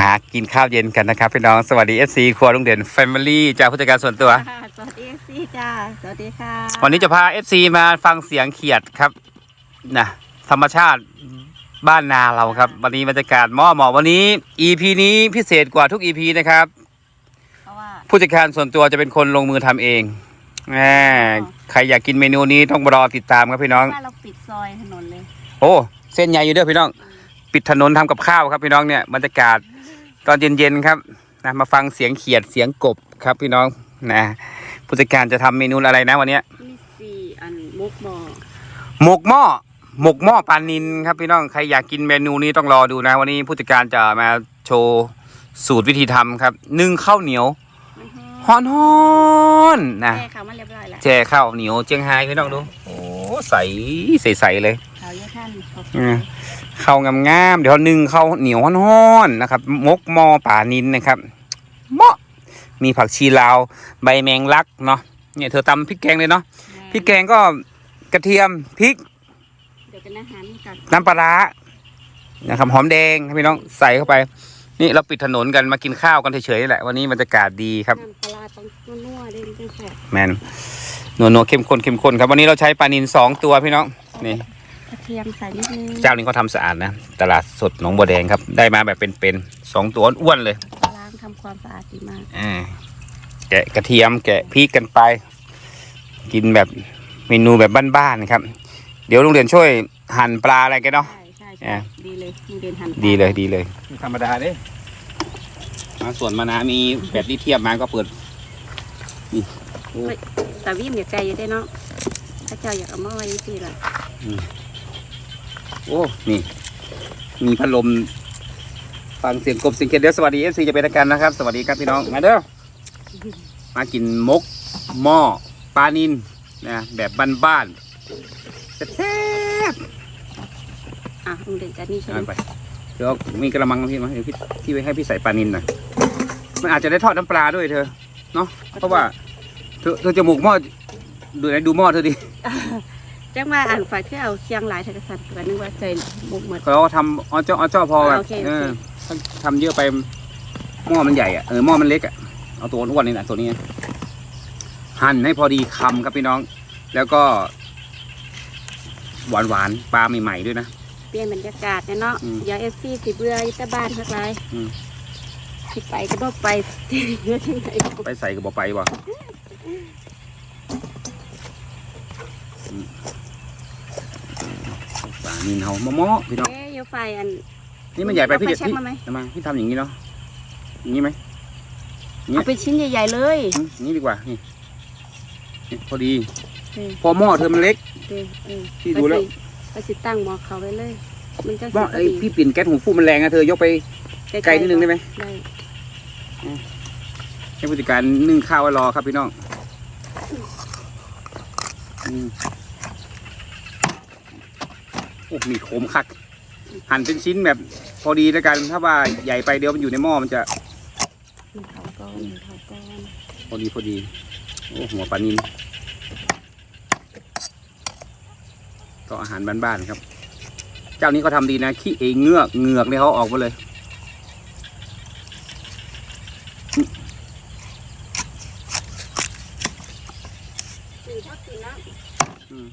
มากินข้าวเย็นกันนะครับพี่น้องสวัสดี FC ครัวลุงเด่น Family จากผู้จัดการส่วนตัว ค่ะสวัสดีซีจ้า สวัสดีค่ะวันนี้จะพา FC มาฟังเสียงเขียดครับนะธรรมชาติบ้านนาเราครับ วันนี้บรรยากาศหม้อหมอวันนี้ EP นี้พิเศษกว่าทุก EP นะครับ เพราะว่า ผู้จัดการส่วนตัวจะเป็นคนลงมือทำเองแหมใครอยากกินเมนูนี้ต้องรอติดตามครับพี่น้อง ว่าเราปิดซอยถนนเลย โอ้ เส้นใหญ่อยู่เด้อพี่น้อง ปิดถนนทำกับข้าวครับพี่น้องเนี่ยบรรยากาศต อนเย็นๆครับนะมาฟังเสียงเขียดเสียงกบครับพี่น้องนะผู้จัดการจะทำเมนูอะไรนะวันเนี้ยมีสี่อันมุกหมอหมกหม้อหมกหม้อปลานินครับพี่น้องใครอยากกินเมนูนี้ต้องรอดูนะ วันนี้ผู้จัดการจะมาโชว์สูตรวิธีทำครับนึ่งข้าวเหนียวมันหฮ้อนฮ้อนๆนะแม่ค่ะมันเรียบร้อยแล้วแช่ข้าวเหนียวเจียงไฮ้พี่น้องดูโอ้ใสใสๆเลยข่าวเยอะท่าน ขอบอืคุณมข้าวงามๆเดี๋ยวนึ่งข้าวเหนียวฮ้อนๆนะครับ มกหมอป่านินนะครับเหมาะมีผักชีลาวใบแมงลักเนาะเนี่ยเธอตำพริกแกงเลยเนาะพริกแกงก็กระเทียมพริกเดี๋ยวเป็นอาหารกันน้ำปลาร้านะครับหอมแดงครับพี่น้องใส่เข้าไป นี่เราปิดถนนกันมากินข้าวกันเฉยๆนี่แหละวันนี้บรรยากาศดีครับน้ำปลาร้าต้องนัวๆได้เป็นแซ่บแมนนัวนัวๆเข้มข้นเข้มข้นครับวันนี้เราใช้ปลานินสองตัวพี่น้องนี่ กระเทียมใส่นิดนึงเจ้านี้เขาทำสะอาดนะ ตลาดสดหนองบัวแดงครับ ได้มาแบบเป็นๆสองตัวอ้วนๆเลย ล้างทำความสะอาดดีมากอ่าแกะกระเทียมแกะพริกกันไป กินแบบเมนูแบบบ้านๆครับ เดี๋ยวลุงเรียนช่วยหั่นปลาอะไรกันเนาะ ใช่ใช่อะใช่ดีเลยมีเดินหันดีเลยดีเลยธรรมดาเด้มาส่วนมานะมีแบตลิเทียมมาก็เปิดนี่โอ้แต่วิ่งอย่าไกลอยู่ได้เนาะถ้าเจ้าอยากเอามาไว้ที่ละ โอ้ นี่ มีพัดลม ฟังเสียงกบเสียงเขียดเดี๋ยวสวัสดีเอฟซีจะเป็นกันนะครับ สวัสดีครับพี่น้อง มาเด้อ มากินมกหม้อปลานินนะแบบบ้านๆแซ่บอะลุงเด่นจะนี่ๆใช่ไหเอามไปเดี๋ยวมีกระมังมาพี่มาเดี๋ยวพี่ที่ไว้ให้พี่ใส่ปลานินหน่อยมันอาจจะได้ทอดน้ำปลาด้วยเธอ เนาะเพราะว่า เธอเธอจะหมกหม้อดูไหนดูหม้อเธอดิ จังว่าอ่านฝ่ายที่เอาเคียงหลายทักษะกันนึกว่าใจบุกเหมือน เขาทำอ้อเจ้าอ้อเจ้าพอแบบโอเคโอเค เออถ้าทำเยอะไปหม้อมันใหญ่อะเออหม้อมันเล็กอะเอาตัวอ้วนนี่แหละตัวนี้หั่นให้พอดีคำครับพี่น้อง แล้วก็ หวานหวานๆปลาใหม่ๆด้วยนะ เปลี่ยนบรรยากาศเนี่ยเนาะอืมอย่าเอฟซีสิเบื่ออยิตาบ้านทักไรอืม สิไปก็บอกไปเยอะจังไหนไปใส่กับบอไปบ่อืม ปลานินเฮาหม้อๆพี่น้องเอ๊ะเดี๋ยวไฟอันนี่มันใหญ่ไปพี่เอาเด็ดไฟแช็กพี่มาไหมทำไมพี่ทำอย่างนี้เนาะอย่างนี้ไหมเนี่ยเอาเป็นชิ้นใหญ่ๆเลยอืมอย่างนี้ดีกว่านี่นี่พอดีเออพอหม้อเธอมันเล็กเออเออพี่ดูแล้วไปสิตั้งหมอเขาไว้เลย มันจะหม้อสิไอยพี่ปิ่นแก๊สหูฟูมันแรงนะเธอยกไปไกลนิดนึงได้ไหมได้ให้ผู้จัดการนึ่งข้าวไว้รอครับพี่น้องอืม โอ้มีโคมคัก หั่นเป็นชิ้นแบบพอดีแล้วกัน ถ้าว่าใหญ่ไปเดี๋ยวมันอยู่ในหม้อมันจะหนึ่งเขาก้อนหนึ่งเขาก้อนพอดีพอดี โอ้หัวปลานินก็อาหารบ้านๆครับ เจ้านี้เขาทำดีนะขี้เองเงือกเงือกเนี่ยเขาออกมาเลย หนึ่งทักสินะ อืม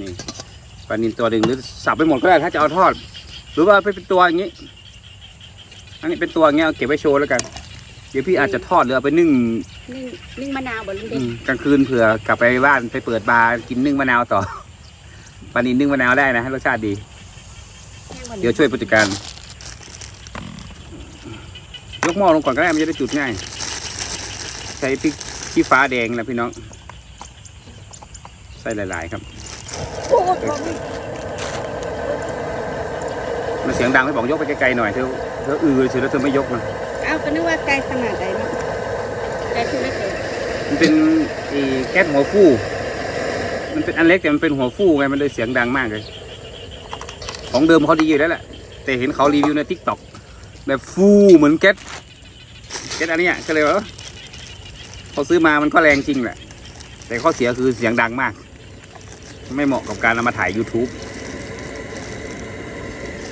นี่ปลานินตัวหนึ่งหรือสับไปหมดก็ได้ถ้าจะเอาทอด หรือว่าไปเป็นตัวอย่างนี้ อันนี้เป็นตัวอย่างเงี้ยเอาเก็บไว้โชว์แล้วกัน เดี๋ยวพี่อาจจะทอดหรือเอาไปนึ่งนึ่งนึ่งมะนาวบนลุงอืเด่นมกลางคืนเผื่อกลับไปบ้านไปเปิดบาร์กินนึ่งมะนาวต่อ ปลานินนึ่งมะนาวได้นะให้รสชาติดี เดี๋ยวช่วยผู้จัดการ ยกหม้อลงก่อนก็ได้มันจะได้จุดง่าย ใช้พริกขี้ฟ้าแดงนะพี่น้อง ใส่หลาย ๆ ครับ โอ้โห มันเสียงดังให้บอกยกไปไกลๆหน่อยเธอเธออือเฉยแล้วเธอไม่ยกมันเอ้าก็นึกว่าไกลขนาดไหนเนาะไกลคือไม่เกินมันเป็นไอ้แก๊สหัวฟูมันเป็นอันเล็กแต่มันเป็นหัวฟูไงมันเลยเสียงดังมากเลย ของเดิมเขาดีอยู่แล้วแหละแต่เห็นเขารีวิวในทิกตอกแบบฟูเหมือนแก๊สแก๊สอันเนี้ยก็เลยว่าเอ้อพอซื้อมามันก็แรงจริงแหละ แต่ข้อเสียคือเสียงดังมาก ไม่เหมาะกับการเอามาถ่าย YouTube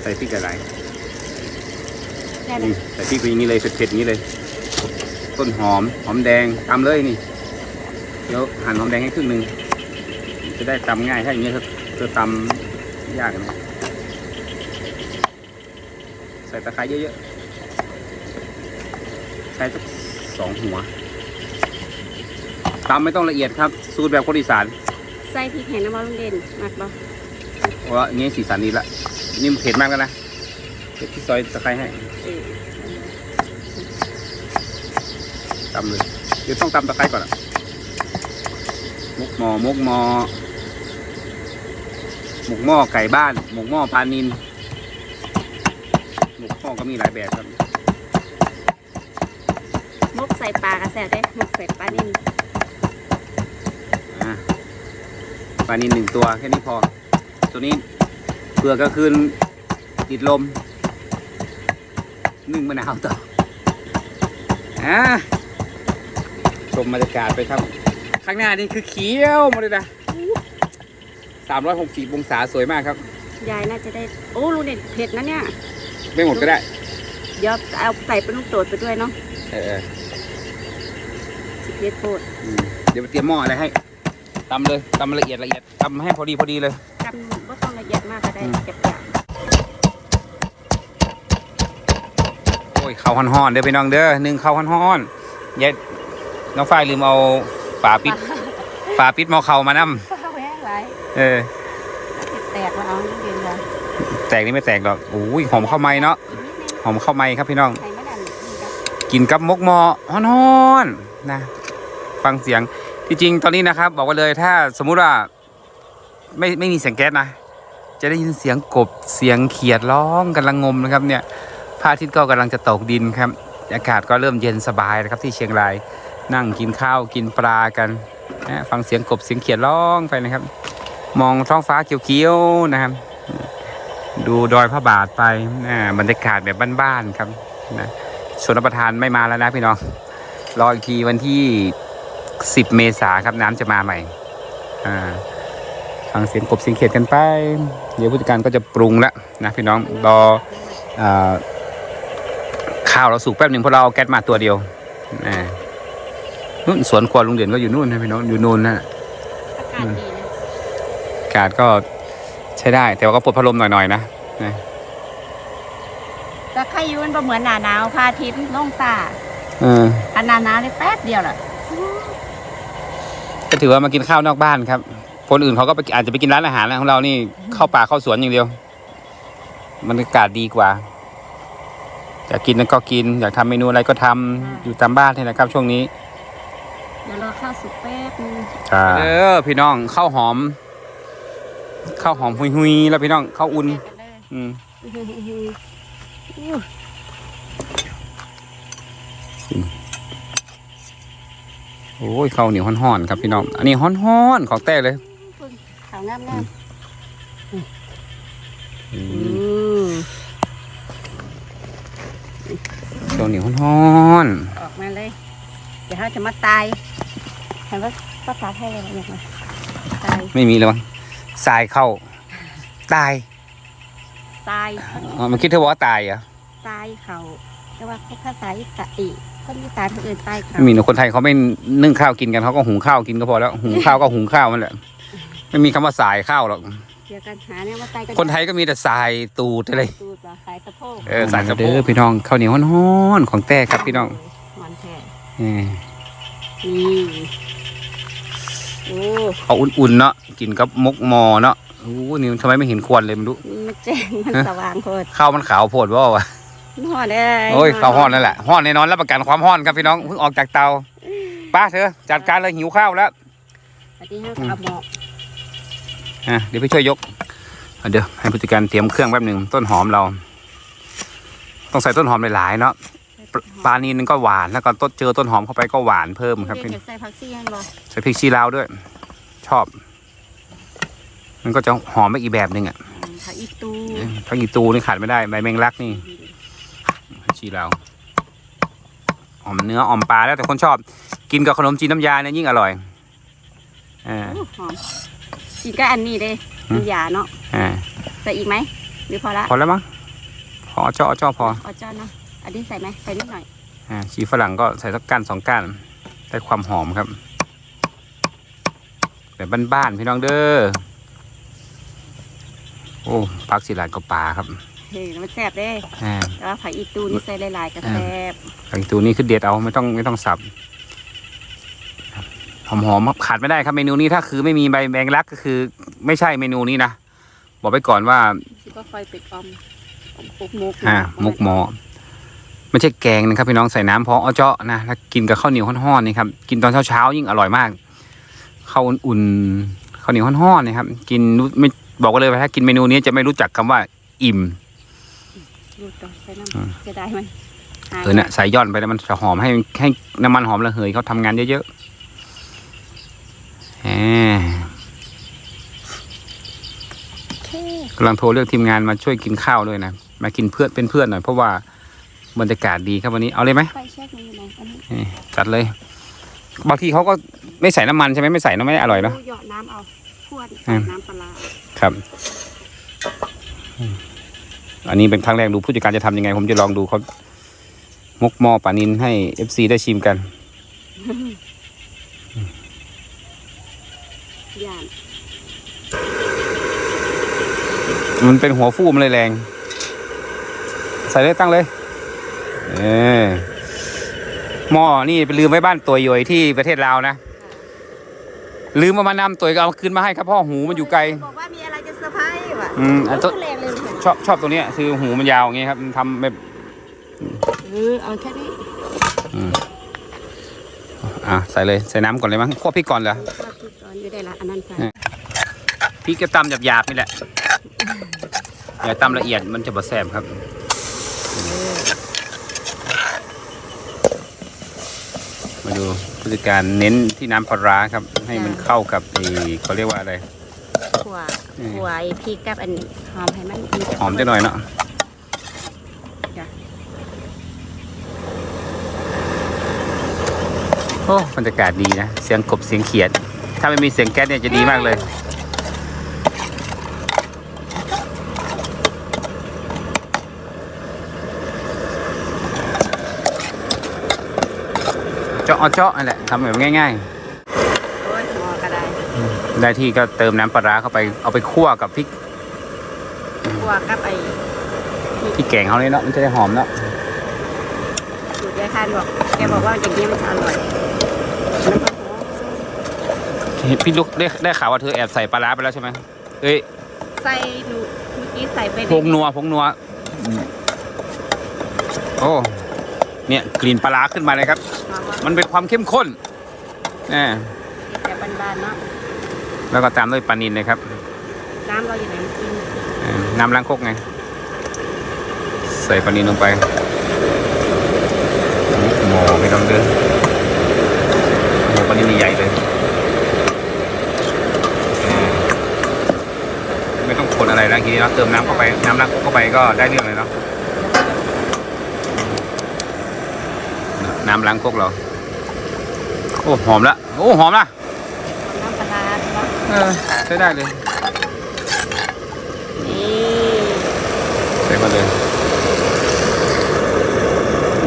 ใส่พริกอะไรค่นั้นี่นใส่พริกไปอย่างนี้เลยเผ็ดๆอย่างนี้เลย ต้นหอมหอมแดงตำเลยนี่เดี๋ยวหั่นหอมแดงให้ครึ่งหนึ่งจะได้ตำง่ายถ้าอย่างนี้ยจะตำยากนะใส่ตะไคร้เยอะๆใช้สักสองหัวตำไม่ต้องละเอียดครับ สูตรแบบคนอีสาน ใส่พริกแห้งน้ำมันลงเด่นมากบ่เพราะว่าอย่างนี้สีสันดีละ นี่มันเผ็ดมากแล้วนะเผ็ดที่ซอยตะไคร้ให้เออตำเลย เดี๋ยวต้องตำตะไคร้ก่อนอะมุกหมอมุกหมอหมกหม้อไก่บ้าน หมกหม้อปลานินหมกหม้อก็มีหลายแบบครับมกใส่ปลากระแสได้มกใส่ปลานิ่มอะปลานินหนึ่งตัวแค่นี้พอ ตัวนี้ เปลือกก็คืนติดลมนึ่งมะนาวต่ออะชมบรรยากาศไปครับ ข้างหน้านี่คือเขียวหมาเลยนะสามร้อยหกสิบองศาสวยมากครับ ยายน่าจะได้ โอ้ลุงเด่นเผ็ดนะเนี่ย ไม่หมดก็ได้ เดี๋ยวเอาใส่เป็นลูกโดดไปด้วยเนาะเออเออสิเผ็ดโปดอืมเดี๋ยวไปเตรียมหม้ออะไรให้ตำเลยตำละเอียดละเอียดตำให้พอดีพอดีเลย จำว่าต้องละเอียดมากก็ได้อืมเก็บอย่างโอ้ยข้าวห่อนๆเด้อพี่น้องเด้อหนึ่งข้าวห่อนๆยายน้องฝ้ายลืมเอาฝาปิดฝาปิดหม้อเข่ามานํฟ้าแห้งไรเออแตกมาเอาลุงเด่นเลยแตกนี่ไม่แตกหรอกโอ้ยหอมข้าวไหม้เนาะอีกนิดนึงหอมข้าวไหม้ครับพี่น้อง ใส่มะนาวนี่ครับกินกับมกหมอฮ้อนๆนะ ฟังเสียงที่จริงตอนนี้นะครับ บอกไว้เลยถ้าสมมุติว่า ไม่ไม่มีเสียงแก๊สนะ จะได้ยินเสียงกบเสียงเขียดร้องกำลังงมนะครับเนี่ยพระอาทิตย์ก็กำลังจะตกดินครับ อากาศก็เริ่มเย็นสบายนะครับที่เชียงรายนั่งกินข้าวกินปลากันนะฟังเสียงกบเสียงเขียดร้องไปนะครับ มองท้องฟ้าเขียวๆนะครับ ดูดอยพระบาทไปนะบรรยากาศแบบบ้านๆครับนะชนประทานไม่มาแล้วนะพี่น้องรออีกทีวันที่ 10 เมษาครับน้ำจะมาใหม่อ่า ฟังเสียงกบเสียงเขียดกันไป เดี๋ยวผู้จัดการก็จะปรุงแล้วนะพี่น้องรออาข้าวเราสุกแป๊บหนึ่งเพราะเราเอาแก๊สมาตัวเดียวอ่านู่นสวนครัวลุงเด่นก็อยู่นู่นนะพี่น้องอยู่นู่นนะอากาศดีนะอากาศก็ใช้ได้ แต่ว่าก็ปลดพัดลมหน่อยๆนะนะแต่ใครอยุ่มันบ่เหมือนหนาหนาวพระอาทิตย์ลงตาเอออันหนาหนาวนี่แป๊บเดียวแหละก็ถือว่ามากินข้าวนอกบ้านครับ คนอื่นเขาก็ไปอาจจะไปกินร้านอาหารนะของเรานี่เข้าป่าเข้าสวนอย่างเดียวมันอากาศดีกว่าอยากกินก็กิน อยากทำเมนูอะไรก็ทำอยู่ตามบ้านนี่แหละครับ ช่วงนี้เดี๋ยวรอข้าวสุกแป๊บนึงเออพี่น้องข้าวหอมข้าวหอมหุยๆแล้วพี่น้องข้าวอุ่นแป๊บกันเลยอืมอื้อหืออื้อหืออู้โอ้ยข้าวเหนียวห่อนๆครับพี่น้อง อันนี้ห่อนๆของแต้เลย ขาวงามงามอือืมมข้าวเหนียวห่อนออกมาเลย เดี๋ยวเขาจะมาตายเห็นว่าภาษาไทยอะไรอย่างเงี้ยตายๆไม่มีเลยมั้งทรายเข้า ตายตายอ๋อมันคิดเธอบอกว่าตายเหรอะตายเขาแต่ว่าเขาภาษาอีสานอีกคนอีสานคนอื่นตายเขาไม่มีนะคนไทยเขาไม่นึ่งข้าวกินกันเขาก็หุงข้าวกินก็พอแล้ว หุงข้าวก็หุงข้าวมันแหละ ไม่มีคำว่าสายข้าวหรอกเดี๋ยวกันหาเนี่ยว่าตายกันคนไทยก็มีแต่สายตูดอะไร ตูดเหรอสายสะโพกเออสายสะโพกพี่น้องข้าวเหนียวฮ้อนๆของแต้ครับพี่น้องหวานแท้เออนี่โอ้เขาอุ่นๆเนาะกินกับมกมอเนาะโอ้นี่ทำไมไม่เห็นควันเลยไม่รู้มันแจ้งมันสว่างโคตรข้าวมันขาวโพดว่าวะห่อนได้โอ้ยข้าวฮ้อนนั่นแหละฮ้อนแน่นอนรับประกันความฮ้อนครับพี่น้องเพิ่งออกจากเตาป้าเธอจัดการเลยหิวข้าวแล้ว อันนี้ห้าเอาหมอก อะเดี๋ยวพี่ช่วยยกอะเดี๋ยวให้ผู้จัดการเตรียมเครื่องแป๊บหนึ่งต้นหอมเรา ต้องใส่ต้นหอมหลายๆเนาะปลปลานีนึงก็หวานแล้วก็ต้นเจอต้นหอมเข้าไปก็หวานเพิ่มครับเรียพี่นอยากใส่ผักชียังบ่ใส่พริกชีลาวด้วย ชอบ มันก็จะหอมไปอีกแบบหนึ่งอะอืมผักอีตูผักอีตูนี่ขาดไม่ได้ใบแมงลักนี่พริกชีลาวหอมเนื้อหอมปลาแล้วแต่คนชอบ กินกับขนมจีนน้ำยาเนี่ยยิ่งอร่อยอ่า โอ้หอมอีกก็อันนี้เด้หืมน้ำยาเนาะอ่าใส่อีกไหมหรือพอละพอแล้วมั้งพอเจาะเจาะพอเอาจ้าเนาะอันนี้ใส่ไหมใส่นิดหน่อยอ่าชีฝรั่งก็ใส่สักก้านสองก้านได้ความหอมครับแบบบ้านๆพี่น้องเด้อโอ้พักสีหลานก็ป่าครับเฮ้ยมันแซ่บเด้อ่าแต่ว่าผักอีตูนี่ใส่หลายๆก็แซ่บผักอีตูนี้คือเด็ดเอาไม่ต้องไม่ต้องสับ ครับหอมๆครับขาดไม่ได้ครับเมนูนี้ถ้าคือไม่มีใบแมงลักก็คือ ไม่ใช่เมนูนี้นะบอกไปก่อนว่าสิก็ค่อยเป็ดออมอมปุกมุกอ่ามุกหมอไม่ใช่แกงนะครับพี่น้องใส่น้ำพอเอาเจาะนะถ้ากินกับข้าวเหนียวห้อนๆนี่ครับกินตอนเช้าๆยิ่งอร่อยมากข้าวอุ่นๆข้าวเหนียวห้อนๆนะครับ กินรู้ไม่บอกกันเลยว่าถ้ากินเมนูนี้จะไม่รู้จักคำว่า อิ่มดูต่อใส่อืมน้ำจะได้มันหายเออเนี่ยใส่ย่อนไปแล้วมันจะหอมให้ให้น้ำมันหอมระเหยเขาทำงานเยอะๆแหมโอเค กำลังโทรเรียกทีมงานมาช่วยกินข้าวด้วยนะ มากินเพื่อนเป็นเพื่อนหน่อยเพราะว่าบรรยากาศดีครับวันนี้เอาเลยไหมไฟแช็กมันอยู่ไหนอันนี้นี่จัดเลย บางทีเขาก็ไม่ใส่น้ำมันใช่ไหมไม่ใส่น้ำไม่อร่อยเนาะ หยอดน้ำเอาคั่วดิอืมน้ำปลาร้าครับอืมอันนี้เป็นครั้งแรกดูผู้จัดการจะทำยังไง ผมจะลองดูเขามุกหม้อปลานินให้เอฟซีได้ชิมกัน ย่านมันเป็นหัวฟูมันเลยแรง ใส่เลยตั้งเลยเออหม้อนี่ไปลืมไว้บ้านตัวย่อยที่ประเทศลาวนะลืมเอามานำตัวก็เอาคืนมาให้ครับพ่อหูมันอยู่ไกลบอกว่ามีอะไรจะเซอร์ไพรส์ว่ะอืมอันต้นโแรงเลยเห็นชอบชอบตัวเนี้ยคือหูมันยาวอย่างเงี้ยครับมันทำแบบเออเอาแค่นี้อะใส่เลยใส่น้ำก่อนเลยมั้งคั่วพริกก่อนเหรอ ว่าพริกก่อนอยู่ได้ละอันนั้นใส่พริกก็ตำหยาบๆนี่แหละอย่าตำละเอียดมันจะบดแสบครับมาดูผู้จัดการเน้นที่น้ำปลาร้าครับ ให้มันเข้ากับไอ้เขาเรียกว่าอะไรขั่วอืมขั่วไอ้พริกกับอันนี้หอมให้มันมีแต่หอมได้หน่อยเนาะจ้ะโอ้บรรยากาศดีนะ เสียงกบเสียงเขียด ถ้าไม่มีเสียงแก๊สเนี่ยจะดีมากเลยเจาะเอาเจาะนั่นแหละทำแบบง่ายโอ้ยหมอก็ได้ๆ ได้ที่ก็เติมน้ำปลาร้าเข้าไปเอาไปคั่วกับพริกขั่วกับไอ้พริกแกงเขาเลยเนาะมันจะได้หอมเนาะ สูตรยายทานบอกแกบอกว่าอย่างนี้มันจะอร่อยมันก็หอม พี่ลูกได้ได้ข่าวว่าเธอแอบใส่ปลาร้าไปแล้วใช่ไหมเอ้ยใส่หนูเมื่อกี้ใส่ไปพงนัวพงนัวอืมโอ้ เนี่ยกลิ่นปลาร้าขึ้นมาเลยครับหอมว่ามันเป็นความเข้มข้นแน่แต่บานๆเนาะแล้วก็ตามด้วยปลานินนะครับ น้ำเราอยู่ไหนกินเออน้ำล้างครกไง ใส่ปลานินลงไปหมูไม่ต้องเดินหมูปลานินนี่ใหญ่เลยเออ ไม่ต้องคนอะไรแล้วทีนี้เนาะเติมน้ำเข้าไปน้ำล้างครกเข้าไปก็ได้เรื่องเลยเนาะน้ำล้างครกเราโอ้หอมละโอ้หอมละน้ำปลาร้าเนาะเออใช้ได้เลยนี่ใส่มาเลย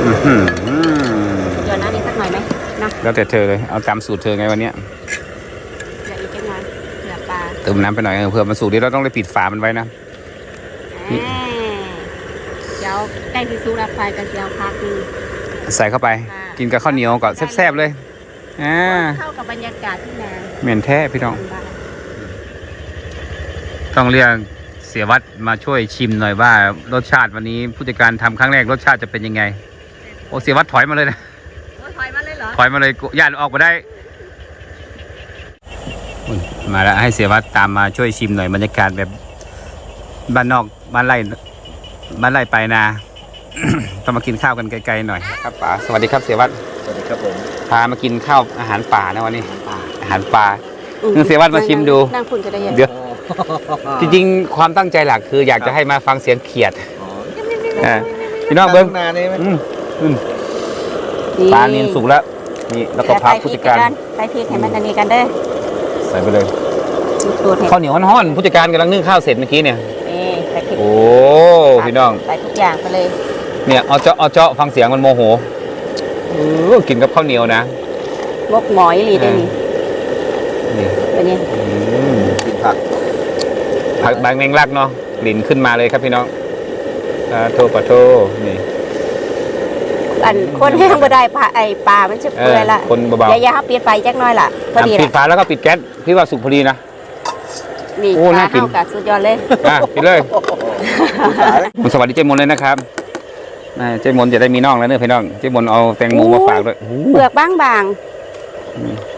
อื้อหือเดี๋ยวน้ำนี้สักหน่อยไหมเนาะแล้วแต่เธอเลยเอาตามสูตรเธอไงวันเนี้ย เดี๋ยวอีกแค่น้อยเผื่อปลา เติมน้ำไปหน่อยเออเผื่อมันสูตรนี้เราต้องเลยปิดฝามันไว้นะ นี่ อ่าเดี๋ยวใกล้ที่สุกแล้วไฟกระเจียวพักหนึง ใส่เข้าไป ค่ะ กินกับข้าวเหนียวก่อนแซ่บๆเลยอ่าเข้ากับบรรยากาศที่นาเหม็นแท้พี่น้อง บ้านต้องเรียกเสียวัดมาช่วยชิมหน่อยว่ารสชาติวันนี้ผู้จัดการทำครั้งแรกรสชาติจะเป็นยังไง โอ้เสียวัดถอยมาเลยนะ โอ้ยถอยมาเลยเหรอถอยมาเลยญาติออกมาได้อุ๊ย มาแล้วให้เสียวัดตามมาช่วยชิมหน่อยบรรยากาศแบบบ้านนอกบ้านไร่บ้านไร่ไปลายนา ต้องมากินข้าวกันไกลๆหน่อยครับป๋าสวัสดีครับเสียวัดสวัสดีครับผมพามากินข้าวอาหารป่านะวันนี้อาหารป่างั้นเสียวัดมาชิมดูนั่งคุณก็ได้ยินเดี๋ยวจริงๆความตั้งใจหลักคืออยากจะให้มาฟังเสียงเขียดอ๋ออ่าพี่น้องเบิ้งนานนี่ไหมอืมอืมปลานินสุกแล้วนี่แล้วก็พักผู้จัดการใส่พริกให้มันอันนี้กันเด้อ ใส่ไปเลยสูตรให้ข้าวเหนียวฮ้อนๆผู้จัดการกำลังนึ่งข้าวเสร็จเมื่อกี้เนี่ย นี่ใส่พริกโอ้พี่น้อง ใส่ทุกอย่างไปเลย เนี่ยเอาเจาะเอาเจาะฟังเสียงมันโมโหเออกินกับข้าวเหนียวนะมกหมอยลีได้นี่นี่ตัวนี้อืมกินผัก ผักบางแมงลักเนาะกลิ่นขึ้นมาเลยครับพี่น้องปลาโทปลาโทนี่ อันคนแห้งบ่ได้ปลาไอปลามันจะเอเปื่ออยละคนเบาอย่าอย่าเฮาปิดไฟจักหน่อยล่ะพอดีๆปิดล่ะฝาแล้วก็ปิดแก๊สพี่ว่าสุกพอดีนะ นี่โอ้ปลาน่ากิน เฮากับสุดยอดเลย อะปิดเลยผมสวัสดีเจ๊มนเลยนะครับอ่าเจ๊มนจะได้มีน้องแล้วเนอะพี่น้อง เจ๊มนเอาแตงโมมาฝากด้วยโอ้โหเปลือกบางอืมๆ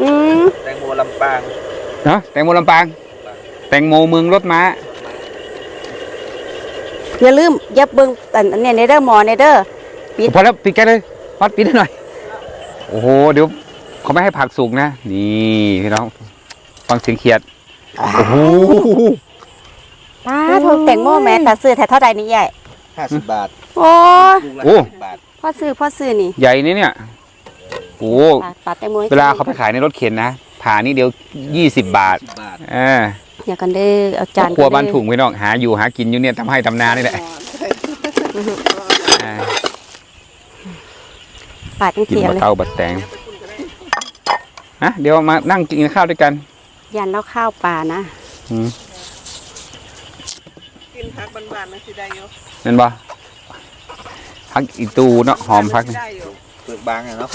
อืมแตงโมลำปาง เนาะแตงโมลำปาง แตงโมเมืองรถม้า อย่าลืมอย่าเบิ่งอันอันเนี่ยในเด้อหมอในเด้อปิดพอแล้วปิดแก๊สเลยวัดปิดให้หน่อย โอ้โห เดี๋ยวเขาไม่ให้ผักสุกนะ นี่พี่น้อง ฟังเสียงเขียด โอ้โหป้าโทรแต่งโมแม่แต่ซื้อแท้เท่าใดนี่ใหญ่ห้าสิบบาทโอ้ยลูกละโอ้ ห้าสิบบาทพ่อซื้อพ่อซื้อนี่ใหญ่นี่เนี่ยโอ้โหปลาปลาแตงโมให้เวลาเขาไปขายในรถเข็นนะผ่านี่เดียวยี่สิบบาท สิบบาทอ่า อย่ากันเด้อเอาจานครัวบ้านเด้อถุงพี่น้องหาอยู่หากินอยู่เนี่ยทำให้ทำนานี่แหละอ่าปลาจังกินเขียวบะเลยเตาบะแตงอะเดี๋ยวมานั่งกินข้าวด้วยกัน ยันแล้วข้าวปลานะอืมกินผักบานๆนะสิได้อยู่นั่นบ่พักอีตูเนาะหอมพักได้อยู่เป ลือกบางอะเนาะ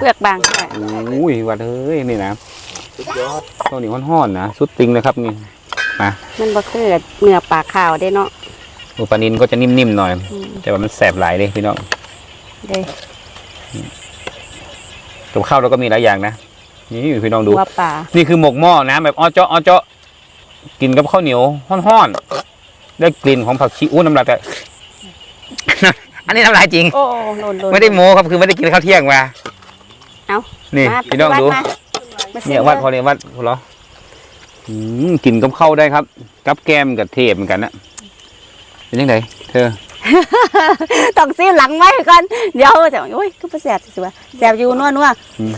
เปลือกบางค่ะอุ้ยวัดเฮ้ยนี่นะสุดยอดต้นนี้ห้อนๆนะสุดติงเลยครับนี่มันบ่คือเนื้อปลาขาวได้เนาะอุปลานินก็จะนิ่มๆหน่อยอืมแต่ว่ามันแสบหลายเลยพี่น้องเด้อกับข้าวเราก็มีหลายอย่างนะนี่พี่น้องดูหัวปลานี่คือหมกหม้อนะแบบอ้อเจาะอ้อเจาะกินกับข้าวเหนียวห้อนๆได้กลิ่นของผักชีอู้น้ำลายแต่ อันนี้น้ำลายจริง โอ้โลนโลนไม่ได้โม้ครับคือไม่ได้กินข้าวเที่ยงมาเอ้า นี่มาพี่น้องดูมามาซื้เนี่ยอวัดพอเนี่ยวัดพอเหรออืมกินกับข้าวได้ครับ กับแกมกับเทปเหมือนกันนะเป็นยังไงเธอ ต้องซื้อหลังไว้ก่อน เดี๋ยวจะโอ้ยก็บ่แซ่บสิว่าแซ่บอยู่นัวนัวอืม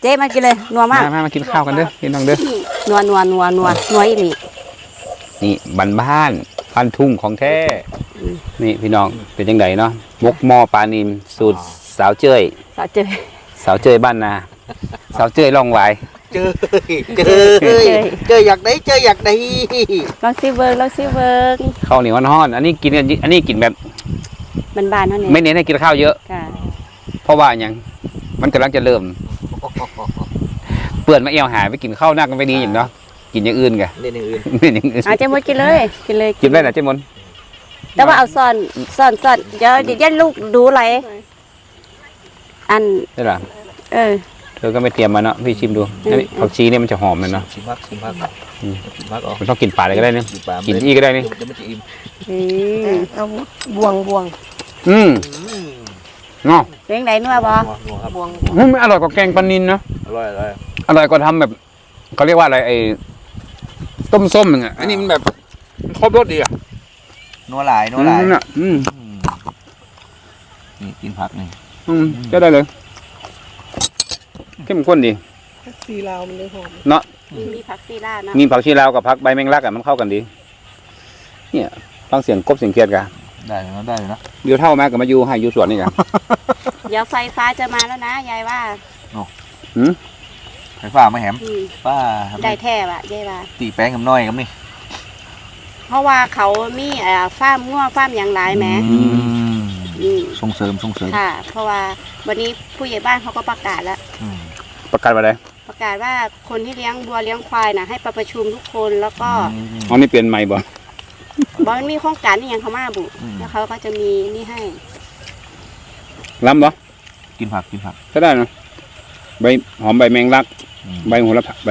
เจ๊มากินเลยนัวมากมามามากินข้าวกันเด้อพี่น้องเด้อนัวนัวนัวนัวนัวอีหลีนี่บ้านบ้านบ้านทุ่งของแท้อืม นี่พี่น้องเป็นยังไงเนาะมกหม้อปลานิมสูตรสาวเจ้ยสาวเจอสาวเจ้ยบ้านนาสาวเจ้ยล่องไวายเจอเจอเจออยากได้เจออยากได้ลองซิเบิงลองซิเบิงข้าวเหนียวห้อนๆอันนี้กินกันอันนี้กินแบบบานๆเท่านี้ไม่เน้นให้กินข้าวเยอะค่ะเพราะว่าหยังมันกำลังจะเริ่ม เปื่อนมาเอวหายไปกินข้าวหน้ากันไปดีอย่างเนาะกินอย่างอื่นไงเล่นอย่างอื่นไม่อย่างอื่นเอาเจ๊มดกินเลยกินเลยกินได้นะเจ๊มน แต่ว่าเอาซ่อนซ่อนซ่อนเดี๋ยวเดี๋ยวยันลูกดูไหลอันได้หรอเออเธอก็ไม่เตรียมมาเนาะพี่ชิมดูอืมอันนี้ผักชีเนี่ยมันจะหอมเลยเนาะชิมมากชิมมากอืมชิมมากออกมันต้องกินปลาอะไรก็ได้เนี่ยกินปลากินอีกก็ได้นี่เดี๋ยวมันจะอิ่มอืมเอาบวงบวงอืมอืมเนาะเลี้ยงไหนนัวบ่นัวนัวครับบวงเฮ้ยมันอร่อยกว่าแกงปลานินเนาะอร่อยอร่อยอร่อยกว่าทำแบบเขาเรียกว่าอะไรไอ้ต้มส้มอย่างเงี้ยอันนี้มันแบบมันครบรสดีอะ นัวหลายนัวหลายอืมน่ะอืมอืมนี่กินผักนี่อืมก็ได้เลยเข้มข้นดีสีลาวมันเลยหอมเนาะมีผักซีลาเนาะมีผักชีลาวกับผักใบแมงลักอะมันเข้ากันดี เนี่ยฟังเสียงกบเสียงเกียดกันได้เลยนะได้เลยนะเดี๋ยวเท่าแม่กับมาอยู่ให้อยู่สวนนี่กัน เดี๋ยวไฟฟ้าจะมาแล้วนะยายว่าไฟฟ้าไม่แหมอืมป้าได้แท้ว่ะยายว่าตีแป้งกับน้อยกับนี่ เพราะว่าเขามีเอ่อฟาร์มงัวฟาร์มอย่างหลายแหมอืมอืมส่งเสริมส่งเสริมค่ะ เพราะว่าวันนี้ผู้ใหญ่บ้านเขาก็ประกาศแล้ว อืมประกาศมาเลยประกาศว่าคนที่เลี้ยงวัวเลี้ยงควายนะให้ไปประชุมทุกคนแล้วก็มอ๋อนี่เปลี่ยนใหม่บ่บอกมันมีโครงการนี่ยังเขามาบุอืมแล้วเขาก็จะมีนี่ให้ ล้ำบ่กินผักกินผักก็ได้นะใบหอมใบแมงลัก อืมใบโหระพาใบ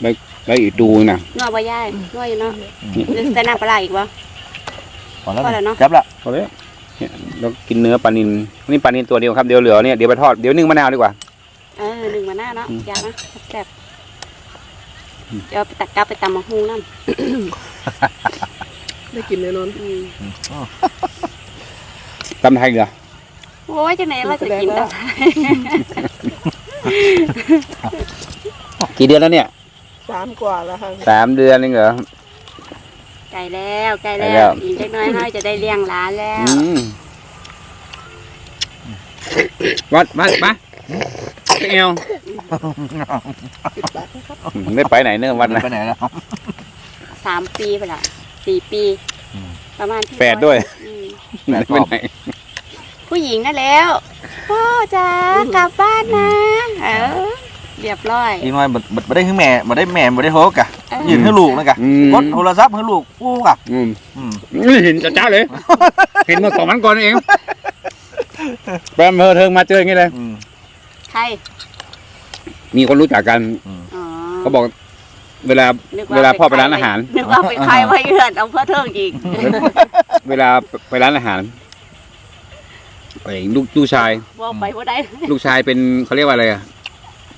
ใบ ใบอีตูน่ะนัวบ่ย่ายนัวอยู่เนาะอืมหรือใส่น้ำปลาร้าอีกวะพอแล้วพอแล้วเนอะ จับละเอาเลยเนี่ยเรากินเนื้อปลานินนี่ปลานินตัวเดียวครับเดี๋ยวเหลือเนี่ยเดี๋ยวไปทอดเดี๋ยวนึ่งมะนาวดีกว่า เออหนึ่งมาหน้าเนาะอืม อยากนะแซ่บๆเดี๋ยวไปตักกลับไปตำมะฮุงนั่นได้กินแน่นอน อืมอ๋อตำไทยเหรอโอ้ยจังไหนเราจะกินตำไทยกี่เดือนแล้วเนี่ย สามกว่าแล้วค่ะสามเดือนเองเหรอ ไก่แล้วไก่ไก่แล้แล้ว ว อีกเล็กน้อยน้อยจะได้เลี้ยงหลานแล้วอืมวัดวัดมาไปเอวไม่ไปไหนเนื่อวัดนะ ไปไหนแล้ว สามปีไปละสี่ปี อืม ประมาณที่แฝดด้วย อืมไม่ไปไหนผู้หญิงนั่นแล้วพ่อจ๋ากลับบ้านนะ เออ เรียบร้อย อีกหน่อยบ่บ่บ่ได้คือแม่บ่ได้แม่บ่ได้โฮกะเออ ยืนให้ลูกนะกะอืม กดโทรศัพท์ให้ลูกอู้กะอืมอืมไม่เห็นจ้าๆเลย เห็นเมื่อสองวันก่อนเองไปอำเภอเทิงมาเจออย่างนี้เลย อืม ใครมีคนรู้จักกันอ๋อเขาบอก เวลา นึกเวลาพ่อไปร้านอาหาร นึกว่าเป็นใครไว้เยือนเอาเพื่อเทิงอีกเวลาไปร้านอาหารไอ้ลูกลูกชาย ว่าไปว่าได้ ลูกชายเป็นเขาเรียกว่าอะไรอะ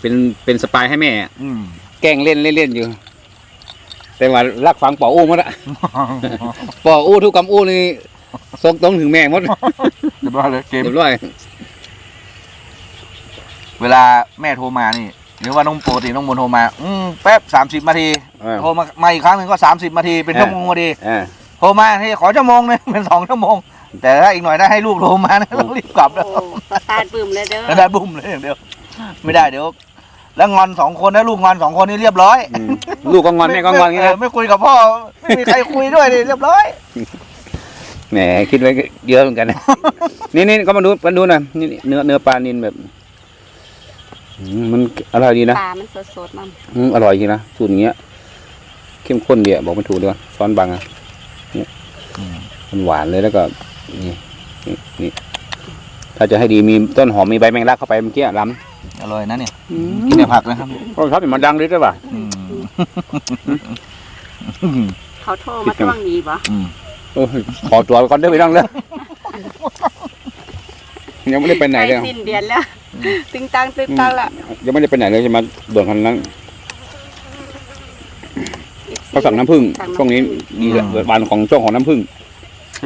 เป็นเป็นสปายให้แม่อะอืมแกล้งเล่นเล่นเล่นอยู่ แต่ว่ารักฟังป่ออู้หมดอะ ป่ออู้ทุกคำอู้นี่ส่งตรงถึงแม่หมดเรียบร้อยเลยเกม เรียบร้อยเวลาแม่โทรมานี่หรือว่าน้องปกติน้องมนโทรมา อืมแป๊บสามสิบนาที อ่า โทรมามาอีกครั้งหนึ่งก็สามสิบนาทีเป็นชั่วโมงพอดี อ่า โทรมาที่ขอชั่วโมงนึง เป็นสองชั่วโมง แต่ถ้าอีกหน่อยถ้าให้ลูกโทรมานะ ต้องรีบกลับแล้วโอ้ประสาทบึมเลยเด้อ แล้วได้บุ้มเลยอย่างเดียว ไม่ได้เดี๋ยว แล้วงอนสองคนนะลูกงอนสองคนนี่เรียบร้อยอืมลูกก็งอนแม่ก็งอนงี้เออนะ ไม่คุยกับพ่อไม่มีใครคุยด้วยนี่เรียบร้อย แหมคิดไว้เยอะเหมือนกันนะ นี่นี่ก็มาดูมาดูหน่อยนี่นี่เนื้อเนื้อปลานินแบบอืมมันอร่อยดีนะปลามันสดๆมั่งอืมอร่อยจริงนะสูตรอย่างเงี้ย เข้มข้นเดียบอกไม่ถูกด้วยช้อนบังอะเนี่ยมันหวานเลยแล้วก็นี่นี่นี่ถ้าจะให้ดีมีต้นหอมมีใบแมงลักเข้าไปเมื่อกี้ล้ อร่อยนะเนี่ยำกินแต่ผักนะครับก็ชอบเป็นมันดังด้วยใช่ป่ะอืมเขาโทรมาท่วงนี้ปะอืมโอ้ยขอตัวไปก่อนเด้อไปนั่งเลยยังไม่ได้ไปไหนใกเลยล้สิ้นเดือนแล้วตึงตังตึงตังละยังไม่ได้ไปไหนเลยจะมาด่วนขนาดนั้นเขาสั่งน้ำผึ้งช่วงนี้ดีแหละเปิดวันของช่วงของน้ำผึ้ง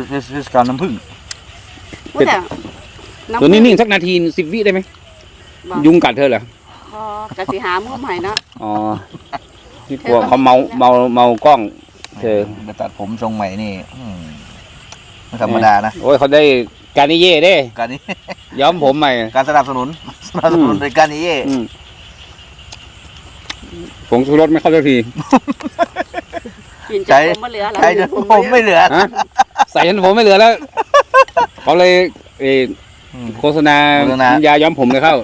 เทศเทศกาลน้ำผึ้งพูดแต่ำตัวนี้นิ่งสักนาทีสิบวิได้ไหม บอกยุงกัดเธอเหรอพอกระสีหามุมใหม่เนาะอ๋อที่กลัวเขาเมาเมาเมากล้อง เธอไปตัดผมทรงใหม่นี่อืมไม่ธรรมดานะ โอ้ยเขาได้การนิเย่เด้การนี้ ย้อมผมใหม่ การสนับสนุนสนับสนุนโดยการนี้เย่อืมผงชูรสไม่เข้าสักทีกินจะผมมาเหลือแล้วใช้จนผมไม่เหลือฮะใส่จนผมไม่เหลือแล้วเขาเลยเอ่ออืม โฆษณาโฆษณาน้ำยาย้อมผมเลยเข้า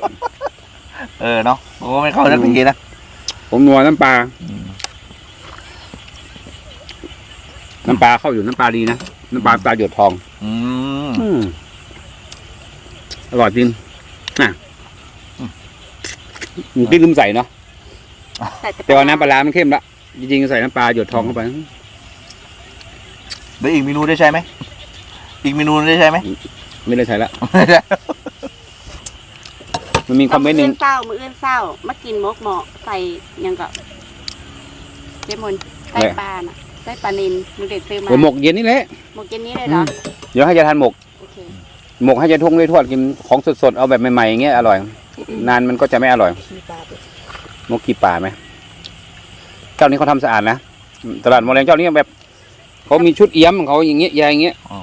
เออเนาะโอ้ไม่เข้าสักทีนะผมนัวน้ำปลา น้ำปลาเข้าอยู่น้ำปลาดีนะ น้ำปลาตาหยดทองอืมอืมอร่อยจริงนะอืมพี่ลืมใส่เนาะใส่แต่ว่าน้ำปลาร้ามันเข้มละจริงๆใส่น้ำปลาหยดทองเข้าไปเดี๋ยวอีกเมนูได้ใช่ไหมอีกเมนูได้ใช่ไหมไม่ได้ใส่ละ มันมีคอมเมนต์หนึ่งมื้อเศร้ามืออื่นเศร้ามากินมกหมอใส่หยังกับเจมนใส่ปลาน่ะใส่ปลานินหนูเด็กซื้อมาหัวหมกเย็นนี่แหละหมกเย็นนี้เลยเหรอเดี๋ยวให้จะทานหมกโอเคหมกให้จะทุ่งด้วยทอดกินของสดๆเอาแบบใหม่ๆอย่างเงี้ยอร่อย นานมันก็จะไม่อร่อยขี้ปลาไปหมกกี่ป่าไหมเจ้านี้เขาทำสะอาดนะตลาดโมเลงเจ้านี้แบบเขามีชุดเอี้ยมของเขาอย่างเงี้ยยายอย่างเงี้ยอ๋อ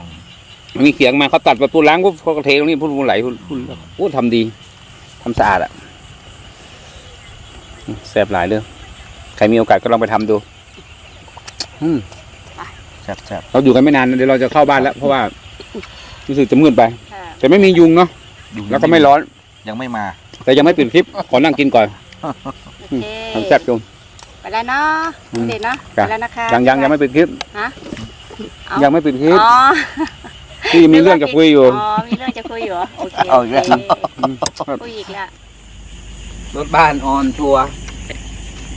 มีเขียงมาเขาตัดไปปูล้างปุ๊บเขาก็เทตรงนี้พูดปูไหลพูดพูดโอ้ทำดี ทำสะอาดอะแซ่บหลายเรื่อง ใครมีโอกาสก็ลองไปทำดู อืมแซ่บแซ่บเราอยู่กันไม่นานนะเดี๋ยวเราจะเข้าบ้านแล้ว เพราะว่ารู้สึกจะมืดไปค่ะแต่ไม่มียุงเนาะดูแล้วก็ไม่ร้อน ยังไม่มา แต่ยังไม่ปิดคลิป ขอนั่งกินก่อนโอเคทำแซ่บจุงไปแล้วเนาะอืมเด็ดเนาะจ้ะไปแล้วนะคะยังยังยังไม่ปิดคลิปฮะเอายังไม่ปิดคลิป อ๋อที่ยังมีเรื่องจะคุยอยู่ อ๋อมีเรื่องจะคุยอยู่เหรอโอเคเอาอีกแล้วโอเคคุยอีกแล้วรถบ้านออนทัวร์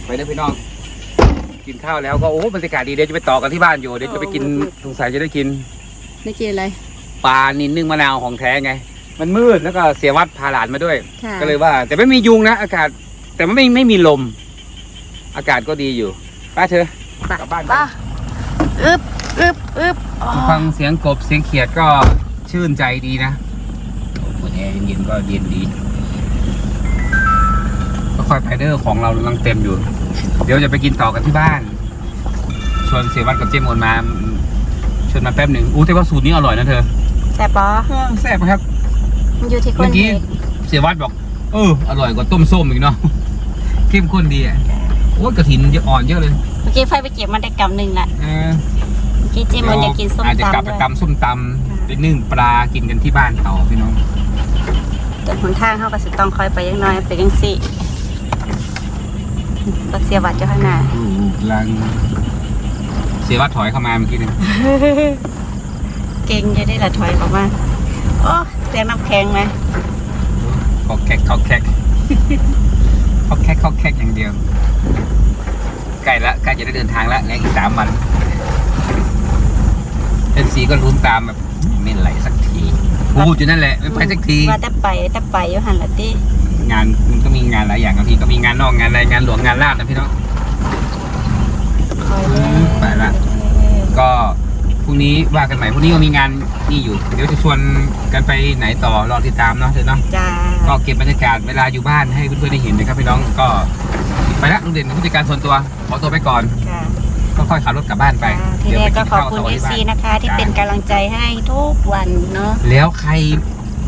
ไปเด้อพี่น้อง กินข้าวแล้วก็โอ้บรรยากาศดีเดี๋ยวจะไปต่อกันที่บ้านอยู่เดี๋ยวจะไปกินสงสัยจะได้กินไม่กินอะไร ปลานินนึ่งมะนาวของแท้ไง มันมืดแล้วก็เสียวัดพาหลานมาด้วย ค่ะก็เลยว่า แต่ไม่มียุงนะ อากาศ แต่มันไม่ไม่มีลม อากาศก็ดีอยู่ป้าเธอกลับบ้านกันป้าอึบ อึบอึบอ๋อฟังเสียงกบเสียงเขียดก็ชื่นใจดีนะโอ้โหแอร์เย็นๆก็เย็นดีก็คอยไปเดอร์ของเรากำลังเต็มอยู่ เดี๋ยวจะไปกินต่อกันที่บ้าน ชวนเสียวัดกับเจมอนมา ชวนมาแป๊บหนึ่งอู้แต่ว่าสูตรนี้อร่อยนะเธอแซ่บปะเออแซ่บครับ มันอยู่ที่คเมื่นอกี้เฮ็ดเสียวัดบอก เออ อร่อยกว่าต้มส้มอีกเนาะ เข้มข้นดีอะ โอ้ยกระถินเยอะอ่อนเยอะเลย เมื่อกี้ไฟไปเก็บมันได้กำหนึ่งละเออ เมื่อกี้เจมันอยากกินส้มอาจจะกลับตำไปด้วย ตำส้มตำไปนึ่งปลากินกันที่บ้านต่อพี่น้องแต่หนทางเขาก็สิต้องคอยไปยังน้อยไปยังสี่รถเสียบัตรเจ้าข้างหน้าอู้กำลังเสียวัดถอยเข้ามาเมื่อกี้นึงเก่งจะได้ละถอยออกมาโอ้เสียงน้ำแข็งไหมเขาแคกเขาแคกเขาแคกเขาแคกอย่างเดียวใกล้ละใกล้จะได้เดินทางละแล้วอีกสามวันเอ็นซีก็ลุ้นตามแบบไม่ไหลสักทีพูดอยู่นั่นแหละไม่ไปสักที ว่าแต่ไปแต่ไปอยู่หันละติงานมันก็มีงานหลายอย่างบางทีก็มีงานนอกงานในงานหลวงงานลาดนะพี่น้องคอยเลยไปละ ก็พรุ่งนี้ว่ากันใหม่พรุ่งนี้ก็มีงานนี่อยู่ เดี๋ยวจะชวนกันไปไหนต่อรอติดตามเนาะเธอเนาะจ้าก็เก็บบรรยากาศเวลาอยู่บ้านให้เพื่อนๆได้เห็นนะครับพี่น้องก็ไปละลุงเด่นเป็นผู้จัดการส่วนตัวขอตัวไปก่อนค่ะ ก็ค่อยขับรถกลับบ้านไปอ่าทีแรกก็ขอบคุณต่เอที่ซีบ้านนะคะ ที่เป็นกำลังใจให้ทุกวันเนาะแล้วใคร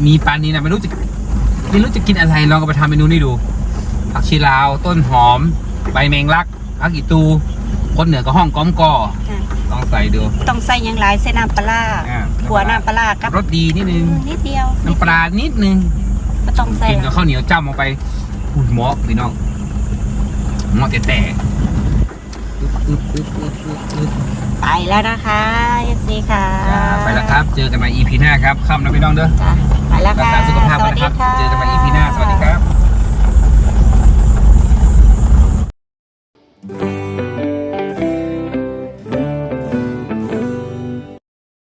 มีปานนี้นะไม่รู้จะไม่รู้จะกินอะไรลองเอาไปทำเมนูนี้ดู ผักชีลาว ต้นหอม ใบแมงลักผักอีตู คนเหนือก็ห้องก้อมกอค่ะต้องใส่ดูต้องใส่หยังหลายใส่น้ำปลาร้าอ่าหัวน้ำปลาร้ากับรสดีนิดนึง นิดเดียวน้ำปลานิดนึง ก็ต้องใส่กินกับข้าวเหนียวจ้ำลงไปอุ้ยหมอพี่น้องหมอแต่แต่ อึ๊บอึ๊บอึ๊บอึ๊บอึ๊บไปแล้วนะคะเอซีค่ะจ้าไปแล้วครับ เจอกันใหม่ EP หน้าครับค่ำนะพี่น้องเด้อจ้าไปแล้วรักค่ะษาสุขภาพสกันวัสนะดีครับ ค่ะ เจอกันใหม่ EP หน้า สวัสดีครับ